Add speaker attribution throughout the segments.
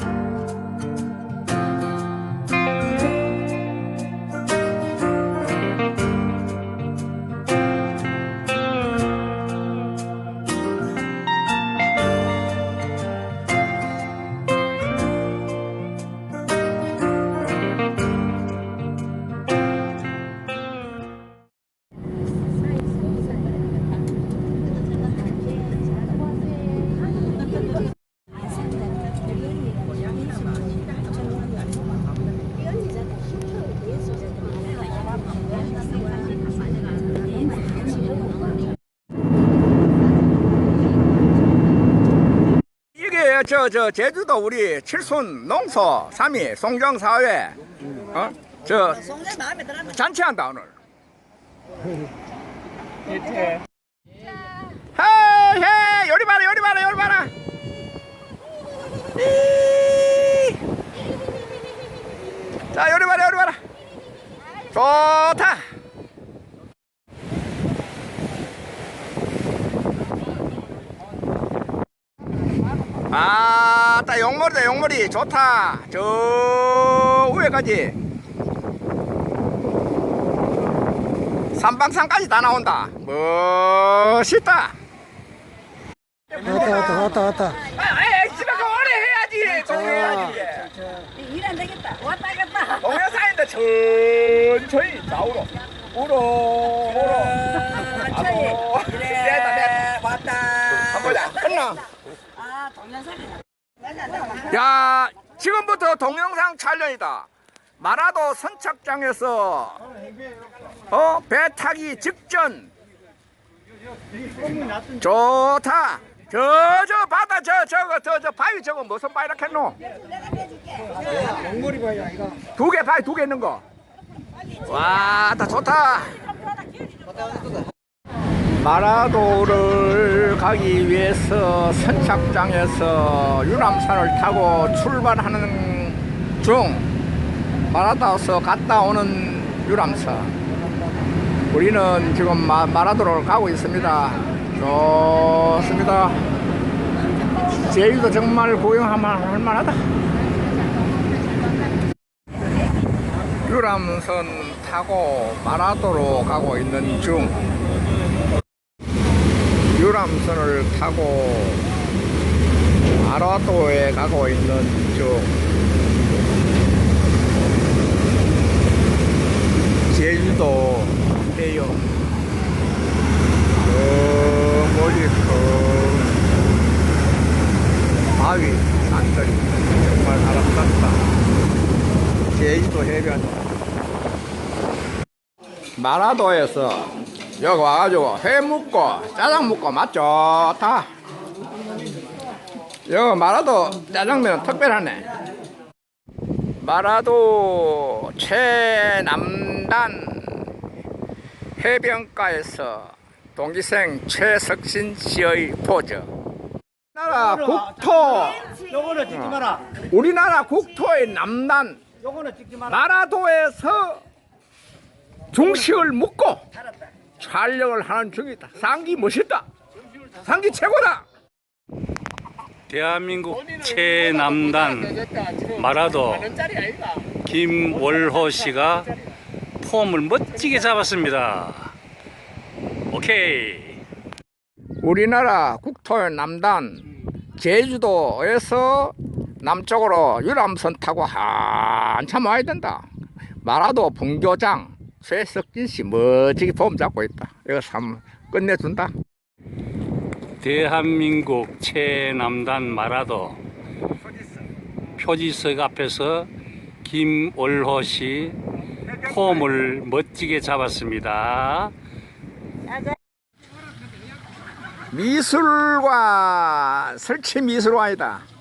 Speaker 1: 이게 저 저 제주도 우리 칠순 농소 3위 송정사회 어? 저
Speaker 2: 송내 마음에 들었는데
Speaker 1: 잔치한다 오늘 헤이 헤이 요리 봐라 요리 봐라 요리 봐라 이. 자 요리 봐라 요리 봐라 좋다 아따 용머리다 용머리. 좋다. 저 위에까지. 삼방산까지 다 나온다. 멋있다.
Speaker 3: 왔다 왔다 왔다 왔다.
Speaker 1: 아, 에이, 집에 가 오래 해야지. 동해야지
Speaker 2: 일안 되겠다. 왔다 갔다.
Speaker 1: 동해 사인데 천천히 좌우로 우로 우로
Speaker 2: 천천히. 그래. 왔다.
Speaker 1: 한번 끝나. 야 지금부터 동영상 촬영이다. 마라도 선착장에서 어 배 타기 직전. 좋다. 저 저 바다 저 저거 저 저 바위 저거 무슨 바위라 했노?
Speaker 3: 목머리 봐야 이거
Speaker 1: 두개 바위 두 개 있는 거와다 좋다 마라도를 가기 위해서 선착장에서 유람선을 타고 출발하는 중 마라도에서 갔다 오는 유람선. 우리는 지금 마, 마라도를 가고 있습니다. 좋습니다. 제주도 정말 구경할 만하다. 유람선 타고 마라도로 가고 있는 중 유람선을 타고 마라도에 가고 있는 중. 제주도 해역 저 멀리 큰 바위 산들이 정말 아름답다. 제주도 해변. 마라도에서 여기 와가지고 회 먹고 짜장 먹고 맛 좋다. 여기 마라도 짜장면은 특별하네. 마라도 최남단 해변가에서 동기생 최석신 씨의 포즈 우리나라 국토.
Speaker 3: 요거는 찍지 마라.
Speaker 1: 우리나라 국토의 남단.
Speaker 3: 요거는 찍지 마라.
Speaker 1: 마라도에서 중식을 먹고 촬영을 하는 중이다. 상기 멋있다. 상기 최고다.
Speaker 4: 대한민국 최남단 마라도 김월호 씨가 폼을 멋지게 잡았습니다. 오케이.
Speaker 1: 우리나라 국토의 남단 제주도에서 남쪽으로 유람선 타고 한참 와야 된다. 마라도 분교장 최석진 씨 멋지게 폼 잡고 있다. 이거 참 끝내준다.
Speaker 4: 대한민국 최남단 마라도 표지석 앞에서 김월호 씨 폼을 멋지게 잡았습니다.
Speaker 1: 미술관 설치 미술관이다.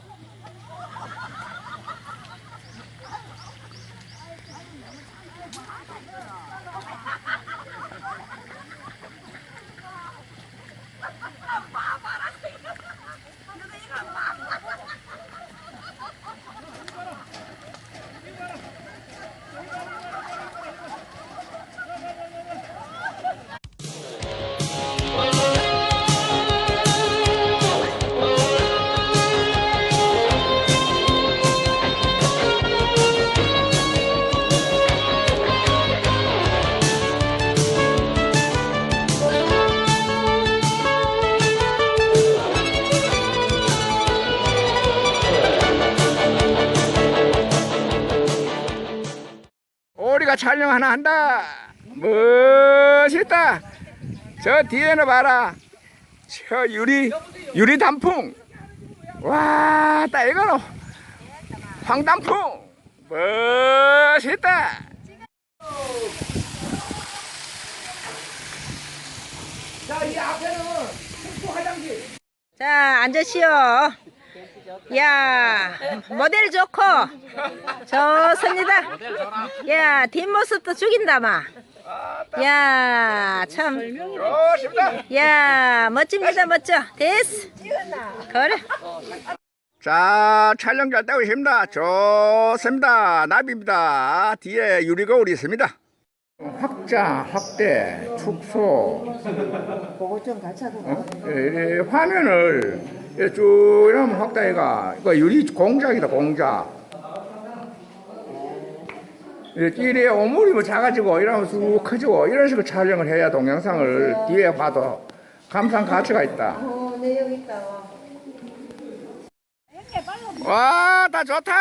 Speaker 1: 촬영 하나 한다. 멋있다. 저 뒤에는 봐라. 저 유리 유리 단풍. 와, 딱 이거는 황단풍. 멋있다. 자, 이 앞에는 숙소 화장실.
Speaker 2: 자, 앉으시오. 야, 모델 좋고. 좋습니다. 야, 뒷모습도 죽인다, 마. 야, 참.
Speaker 1: 좋습니다.
Speaker 2: 야, 멋집니다, 멋져. 됐어. 그래.
Speaker 1: 자, 촬영 잘 되고 있습니다. 좋습니다. 나비입니다. 뒤에 유리거울이 있습니다. 확장, 확대, 축소. 그거 좀 같이 하고. 화면을 이렇게 쭉 이러면 확대해가. 이거 유리 공작이다, 공작. 이렇게 이래 오물이 뭐 작아지고 이러면 쑥 커지고 이런 식으로 촬영을 해야 동영상을 뒤에 봐도 감상 가치가 있다. 와, 다 좋다.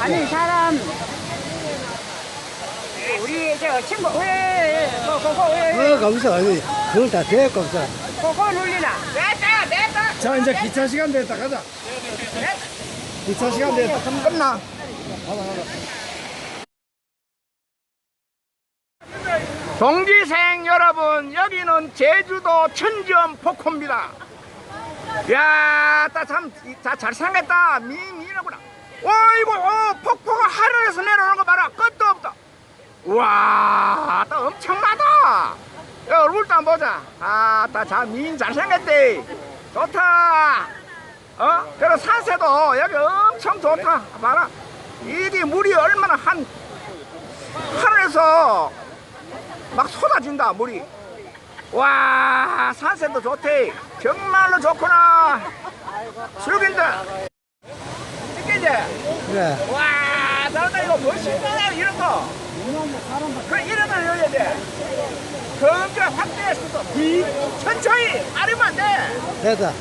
Speaker 2: 아니, 사람. 우리 저 친구, 왜, 뭐, 그거, 왜,
Speaker 3: 어, 감사. 아니, 그걸 다 돼, 감사.
Speaker 2: 그거 눌리나?
Speaker 3: 자, 이제 기차 시간 됐다. 가자. 기차 시간 됐다.
Speaker 1: 끝나. 동기생 여러분, 여기는 제주도 천지연 폭포입니다. 야, 따참 잘생겼다. 미 미나구나. 어이구, 어, 폭포가 하늘에서 내려오는 거 봐라. 끝도 없다. 와, 또 엄청나다. 야, 얼굴도 한번 보자. 아, 따참민 잘생겼대. 좋다. 어? 그리고 산세도 여기 엄청 좋다. 봐라. 이게 물이 얼마나 한 하늘에서 막 쏟아진다 물이. 와 산세도 좋대. 정말로 좋구나. 죽인다. 이게 이제
Speaker 3: 그래.
Speaker 1: 와 나다 이거 멋있다 이런 거. 그걸 넣어야 돼. 경계 확대해서도 뒤 천천히 아리면 안 돼.
Speaker 3: 됐다.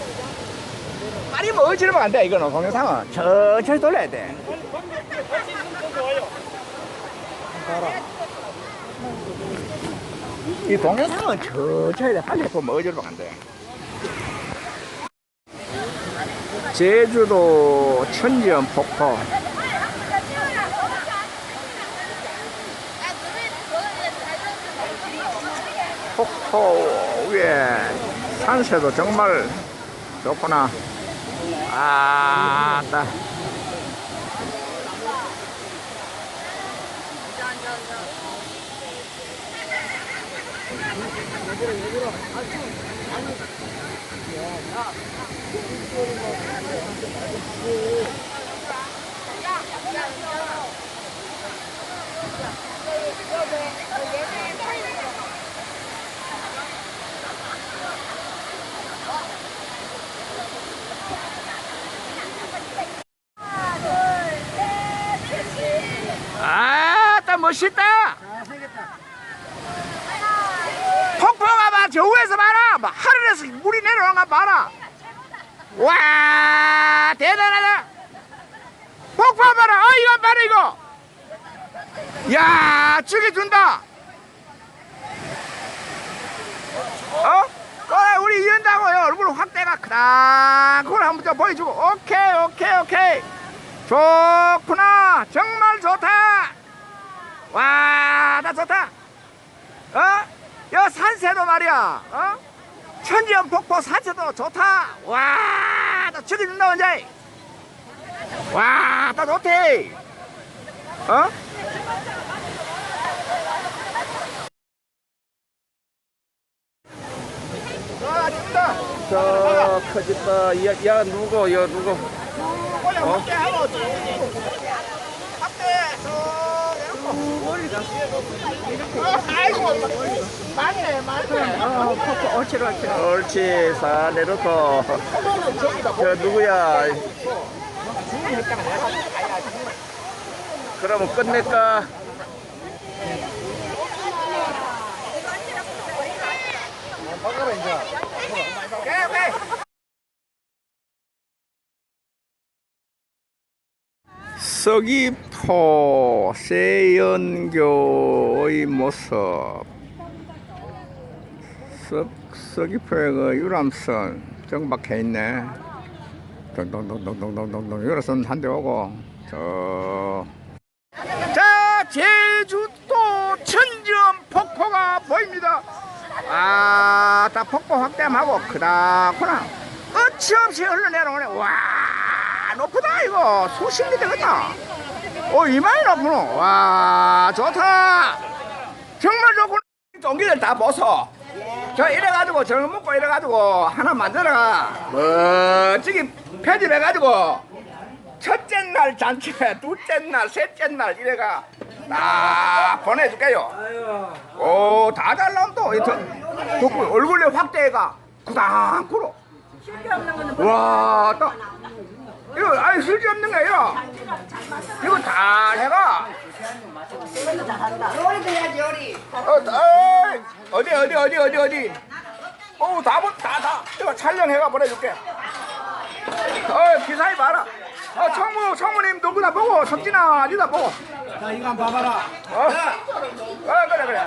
Speaker 1: 아니면 어지르면 안 돼, 이거는 동영상은. 천천히 돌려야 돼. 이 동영상은 천천히 돼. 빨리 보면 어지르면 안 돼. 제주도 천지연 폭포. 폭포 위에 산세도 정말 좋구나. 아, 따. 아, 따 멋있다. 폭포 봐봐, 저 위에서 봐라. 막 하늘에서 물이 내려오는 거 봐라. 와, 대단하다. 폭포 봐라. 어, 이거 봐라, 이거. 야, 죽여준다. 어? 그래, 우리 이은다고요. 얼굴 확대가 크다. 그걸 한번 좀 보여주고. 오케이, 오케이, 오케이. 좋구나. 정말 좋다. 와, 나 좋다. 어? 여 산세도 말이야. 어? 천지연 폭포 산세도 좋다. 와, 나 죽여준다, 언제. 와, 나 좋대. 어? 아. 저 커졌다. 야, 야, 누구, 야, 누구. 어? 멀리 가. 이렇게. 아이고, 맞네, 맞네. 어, 코코, 옳지, 옳지. 옳지, 사 네, 내놓고. 저 누구야 그러면 끝낼까 서기 포 세연교의 모습 서, 서귀포의 그 유람선 정박해 있네 동동동동동동동 유람선 한 대 오고 저 자, 제주도 천지연 폭포가 보입니다. 아, 딱 폭포 확대하고 크다구나. 끝이 없이 흘러내려오네. 와, 높다 이거. 수십 미터 같다. 어, 이마이 높구나. 와, 좋다. 정말 좋구나. 동기들 다 모서. 저 이래가지고 저걸 먹고 이래가지고 하나 만들어가 멋지게 편집해가지고 첫째 날 잔치, 둘째 날, 셋째 날 이래가 딱 보내줄게요. 오, 다 잘 나온다. 이 더- 덕분 얼굴에 확대가 구당구로. 와, 딱 이거 아니 쓸지 없는 거예요. 다 해가.
Speaker 2: 요리도 해야지 요리.
Speaker 1: 어, 어이, 어디 어디 어디 어디 어디. 어, 다다다 이거 촬영해가 보내줄게. 어, 기사에 봐라. 어, 청무 청무님 누구나 보고 석진아 아니다 보고.
Speaker 3: 자 이거 한번 봐봐라
Speaker 1: 어, 어 그래 그래.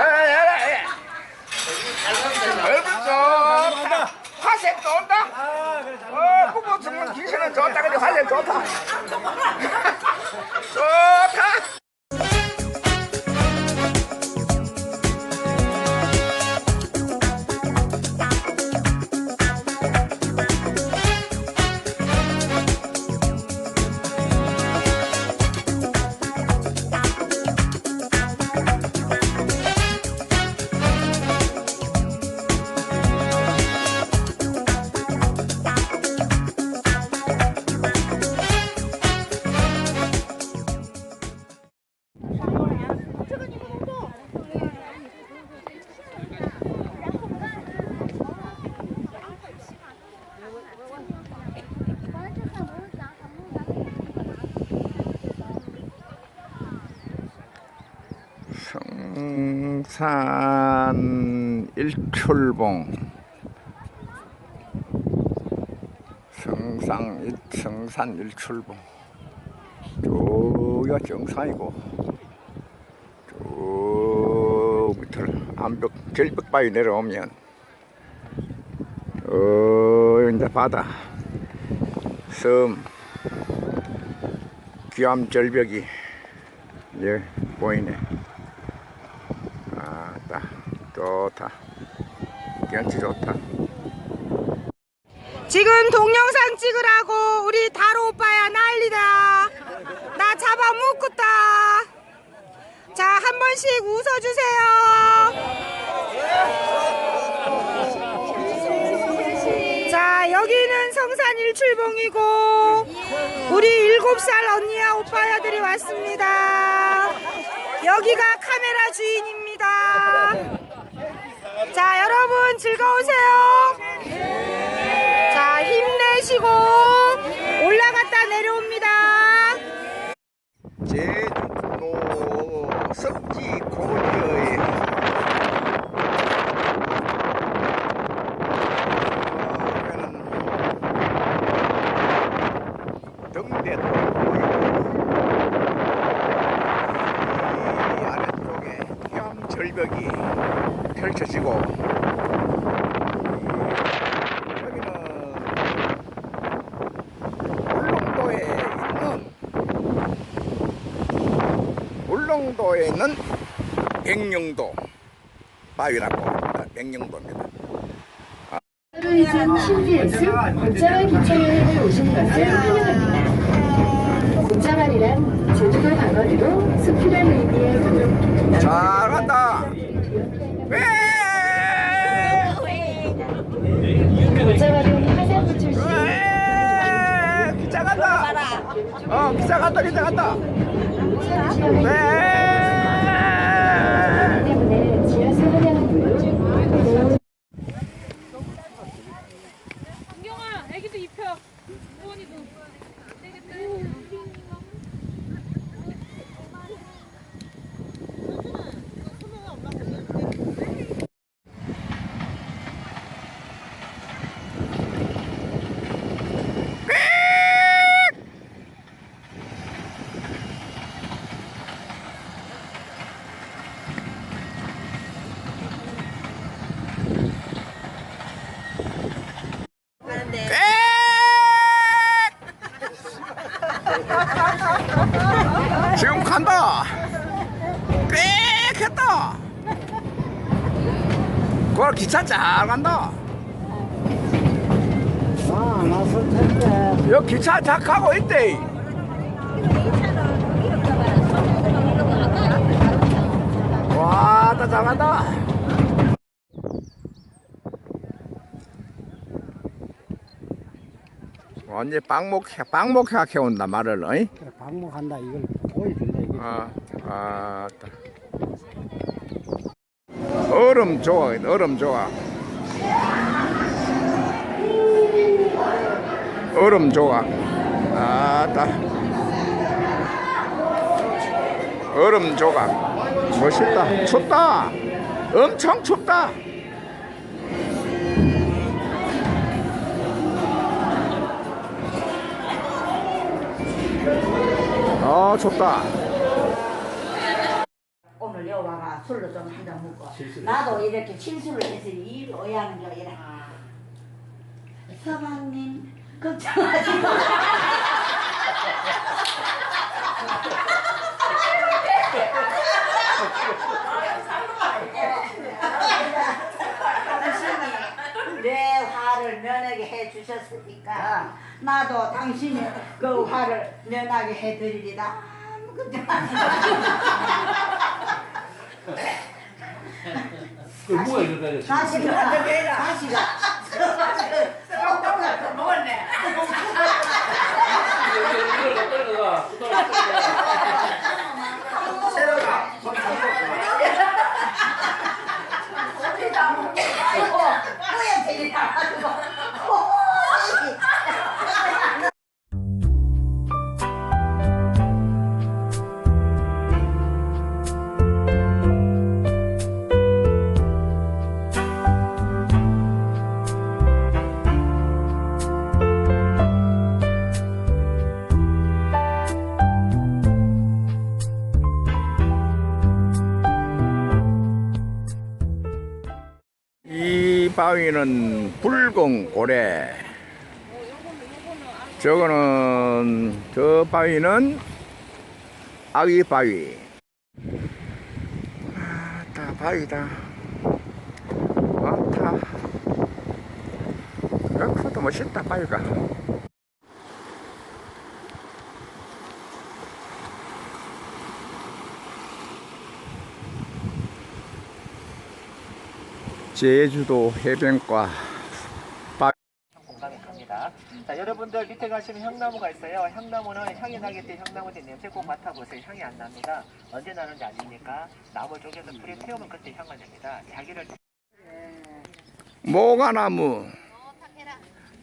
Speaker 1: 에, 에, 에. 얼굴 좋다. 화색 좋다.
Speaker 3: 아 그래 잘
Speaker 1: 어, 부부 정말 기세는 좋다. 근데 화색 좋다. 좋다. 산 일출봉 성상 일- 성산 일출봉 저기가 정상이고 저 밑을 암벽 절벽 바위 내려오면 어 이제 바다 섬 귀암 절벽이 이제 보이네. 좋다 경치 좋다
Speaker 2: 지금 동영상 찍으라고 우리 다로 오빠야 난리다. 나 잡아 묶었다. 자, 한 번씩 웃어주세요. 자, 여기는 성산 일출봉이고, 우리 일곱 살 언니야 오빠야들이 왔습니다. 여기가 카메라 주인입니다. 자, 여러분 즐거우세요. 자, 힘내시고 올라갔다 내려옵니다.
Speaker 1: 제주도 섭지 고을여의 등대도 보이고 이 아래쪽에 해암 절벽이 펼쳐지고 이 여기는 울릉도에 있는 울릉도에 있는 백령도 바위라고 합니다. 백령도입니다.
Speaker 5: 이전 신지에서 곶자갈 기차여행을 오신 것을 환영합니다. 곶자갈이란 제주도 방언으로 숲이란 의미의 문명입니다.
Speaker 1: 잘 간다. 왜?
Speaker 5: 곶자갈은 화산부 출신
Speaker 1: 왜? 기차 간다. 어, 기차 간다, 기차 간다.
Speaker 5: 지역의
Speaker 1: 왜?
Speaker 5: 때문에 지하 소금량물로
Speaker 6: 경아, 애기도 입혀. 수원이도. 되겠다.
Speaker 1: 그걸 기차 잘 간다.
Speaker 3: 아, 나설 텐데.
Speaker 1: 여기 기차 잘 가고 있대. 와, 나 잘 간다. 완전 빵목 빵목하게 온다 말을 어이?
Speaker 3: 그래, 방목한다. 이걸 보여준다. 이게.
Speaker 1: 아, 아, 따. 얼음 좋아, 얼음 좋아. 얼음 좋아. 아따. 얼음 조각. 멋있다. 춥다. 엄청 춥다. 아, 춥다.
Speaker 7: 오늘 여기 와가 술로 좀 한 잔 먹고. 나도 이렇게 칠술을 해서 이 오양 저 이래 서방님 걱정하지 마. 당신이 내 화를 면하게 해 주셨으니까 나도 당신의 그 화를 면하게 해 드리리다. 아무 걱정하지 마 다시가 다시가 먹었네 아이고
Speaker 1: 이 바위는 붉은 고래. 저거는 저 바위는 아기 바위. 아따 바위다. 많다. 여기도 멋있다 바위가. 제주도 해변과
Speaker 8: 공감이 갑니다. 자, 여러분들 밑에 가시면 향나무가 있어요. 향나무는 향이 나기 때문에 향나무 때 냄새 꼭 맡아보세요. 향이 안 납니다. 언제 나는지 아십니까? 나무 쪽에서 불에 태우면 그때 향을 냅니다. 자기를
Speaker 1: 모가나무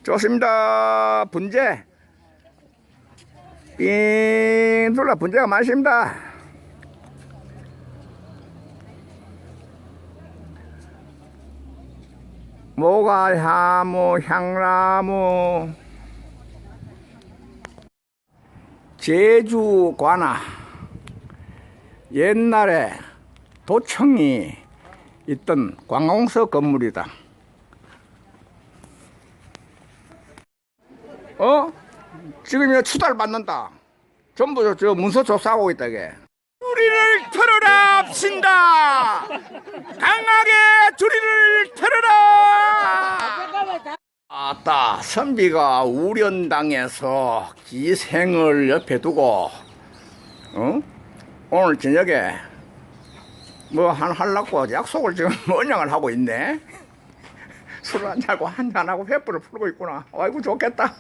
Speaker 1: 좋습니다 분재 삥 둘러 분재가 많습니다 모가나무 향나무 제주 관아 옛날에 도청이 있던 관공서 건물이다. 어? 지금 이거 추달 받는다. 전부 저, 저 문서 조사하고 있다, 이게. 주리를 털어 라, 신다! 강하게 주리를 털어라! 아따, 선비가 우련당에서 기생을 옆에 두고, 어? 오늘 저녁에 뭐한 하려고 약속을 지금 언양을 하고 있네. 술 한잔하고 한잔하고 회불을 풀고 있구나. 아이고 좋겠다.